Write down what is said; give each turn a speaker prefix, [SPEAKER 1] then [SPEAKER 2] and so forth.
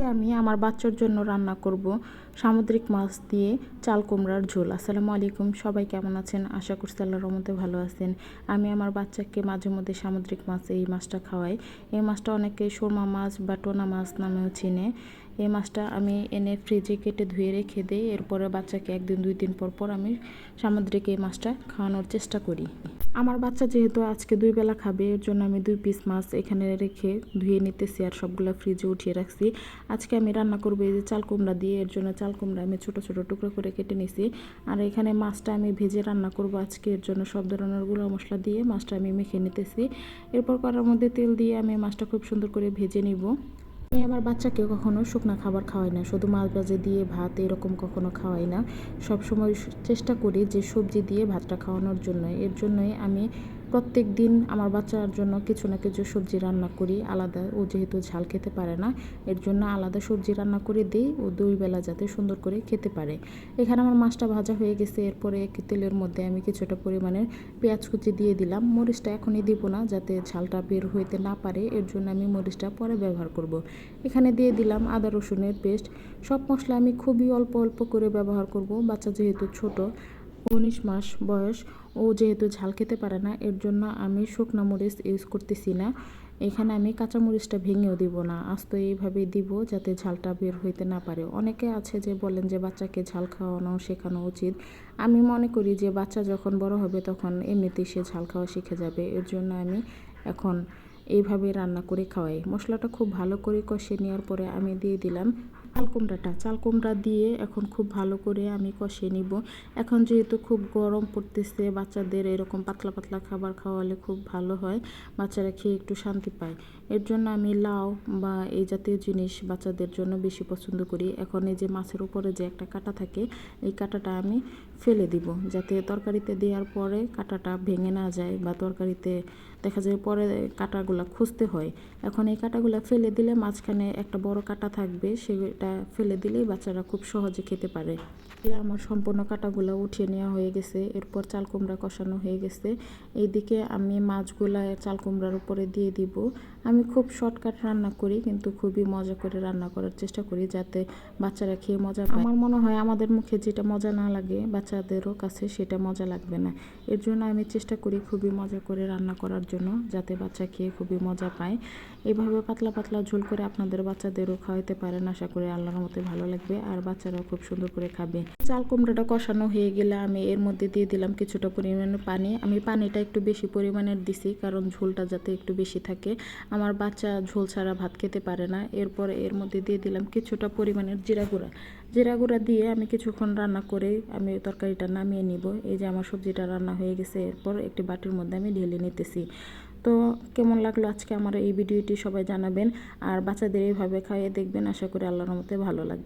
[SPEAKER 1] আজকে আমি আমার বাচ্চার জন্য রান্না করব। সামুদ্রিক মাছ দিয়ে চাল কুমড়ার ঝোল। আসসালামু আলাইকুম, সবাই কেমন আছেন? আশা করছি আল্লাহর রহমতে ভালো আছেন। আমি আমার বাচ্চাকে মাঝে মধ্যে সামুদ্রিক মাছ এই মাছটা খাওয়াই। এই মাছটা অনেকে সুরমা মাছ বা টোনা মাছ নামেও চিনে। এই মাছটা আমি এনে ফ্রিজে কেটে ধুয়ে রেখে দিই। এরপরে বাচ্চাকে একদিন, দুই দিন পর পর আমি সামুদ্রিক এই মাছটা খাওয়ানোর চেষ্টা করি। আমার বাচ্চা যেহেতু আজকে দুই বেলা খাবে, এর জন্য আমি দুই পিস মাছ এখানে রেখে ধুয়ে নিতেছি আর সবগুলো ফ্রিজে উঠিয়ে রাখছি। আজকে আমি রান্না করব এই যে চাল কুমড়া দিয়ে, এর জন্য চাল কুমড়া আমি ছোটো ছোটো টুকরো করে কেটে নিছি। আর এখানে মাছটা আমি ভেজে রান্না করব আজকে, এর জন্য সব ধরনের গুঁড়ো মশলা দিয়ে মাছটা আমি মেখে নিতেছি। এরপর করার মধ্যে তেল দিয়ে আমি মাছটা খুব সুন্দর করে ভেজে নিব। আমি আমার বাচ্চাকে কখনো শুকনা খাবার খাওয়াই না, শুধু মাছ ভাজে দিয়ে ভাত এরকম কখনো খাওয়াই না। সব সময় চেষ্টা করি যে সবজি দিয়ে ভাতটা খাওয়ানোর জন্য এর জন্যই আমি প্রত্যেক দিন আমার বাচ্চার জন্য কিছু না কিছু সবজি রান্না করি, আলাদা। ও যেহেতু ঝাল খেতে পারে না, এর জন্য আলাদা সবজি রান্না করে দিই। ও দুই বেলা যাতে সুন্দর করে খেতে পারে। এখানে আমার মাছটা ভাজা হয়ে গেছে, এরপরে তেলের মধ্যে আমি কিছুটা পরিমাণের পেঁয়াজ কুচি দিয়ে দিলাম। মরিচটা এখনই দিব না, যাতে ঝালটা বের হইতে না পারে, এর জন্য আমি মরিচটা পরে ব্যবহার করব। এখানে দিয়ে দিলাম আদা রসুনের পেস্ট। সব মশলা আমি খুবই অল্প অল্প করে ব্যবহার করব। বাচ্চা যেহেতু ছোট উনিশ মাস বয়স। ও যেহেতু ঝাল খেতে পারে না, এর জন্য আমি শুকনো মরিচ ইউজ করতেছি না। এখানে আমি কাঁচা মরিচটা ভেঙেও দিব না। আস্ত এইভাবেই দিব যাতে ঝালটা বের হইতে না পারে। অনেকে আছে যে বলেন যে বাচ্চাকে ঝাল খাওয়ানো শেখানো উচিত। আমি মনে করি যে বাচ্চা যখন বড় হবে তখন এমনিতেই সে ঝাল খাওয়া শিখে যাবে। এর জন্য আমি এখন এইভাবে রান্না করে খাওয়াই। মশলাটা খুব ভালো করে কষে নেওয়ার পরে আমি দিয়ে দিলাম চাল কুমড়াটা, চাল কুমড়া দিয়ে এখন খুব ভালো করে আমি কষে নিব। এখন যেহেতু খুব গরম পড়তেছে, বাচ্চাদের এরকম পাতলা পাতলা খাবার খাওয়ালে খুব ভালো হয়, বাচ্চারা খেয়ে একটু শান্তি পায়। এর জন্য আমি লাউ বা এই জাতীয় জিনিস বাচ্চাদের জন্য বেশি পছন্দ করি। এখন এই যে মাছের উপরে যে একটা কাটা থাকে, এই কাটাটা আমি ফেলে দিব, যাতে তরকারিতে দেওয়ার পরে কাটাটা ভেঙে না যায় বা তরকারিতে দেখা যায় পরে কাটাগুলো খুঁজতে হয়। এখন এই কাটাগুলো ফেলে দিলে মাঝখানে একটা বড় কাটা থাকবে, সেটা ফেলে দিলেই বাচ্চারা খুব সহজে খেতে পারে। আমার সম্পূর্ণ কাটাগুলো উঠিয়ে নেওয়া হয়ে গেছে, এরপর চাল কুমড়া কষানো হয়ে গেছে। এইদিকে আমি মাছগুলা চাল কুমড়ার উপরে দিয়ে দিব। আমি খুব শর্টকাট রান্না করি, কিন্তু খুবই মজা করে রান্না করার চেষ্টা করি যাতে বাচ্চারা খেয়ে মজা আমার মনে হয় আমাদের মুখে যেটা মজা না লাগে বাচ্চাদেরও কাছে সেটা মজা লাগবে না। এর জন্য আমি চেষ্টা করি খুবই মজা করে রান্না করার জন্য, যাতে বাচ্চা খেয়ে খুবই মজা পায়। এভাবে পাতলা পাতলা ঝোল করে আপনাদের বাচ্চাদেরও খাওয়াতে পারেন, আশা করি আল্লাহর মতে ভালো লাগবে আর বাচ্চারাও খুব সুন্দর করে খাবে। চাল কুমড়োটা কষানো হয়ে গেলে আমি এর মধ্যে দিয়ে দিলাম কিছুটা পরিমাণে পানি। আমি পানিটা একটু বেশি পরিমাণের দিছি কারণ ঝোলটা যাতে একটু বেশি থাকে। আমার বাচ্চা ঝোল ছাড়া ভাত খেতে পারে না। এরপর এর মধ্যে দিয়ে দিলাম কিছুটা পরিমাণের জিরা গুঁড়া। জিরা গুঁড়া দিয়ে আমি কিছুক্ষণ রান্না করে আমি তরকারিটা নামিয়ে নিব। এই যে আমার সবজিটা রান্না হয়ে গেছে। এরপর একটি বাটির মধ্যে আমি ঢেলে নিতেছি। তো কেমন লাগল আজকে আমার এই ভিডিওটি সবাই জানাবেন। আর বাচ্চাদের এইভাবে খাইয়ে দেখবেন, আশা করি আল্লাহর মতে ভালো লাগবে।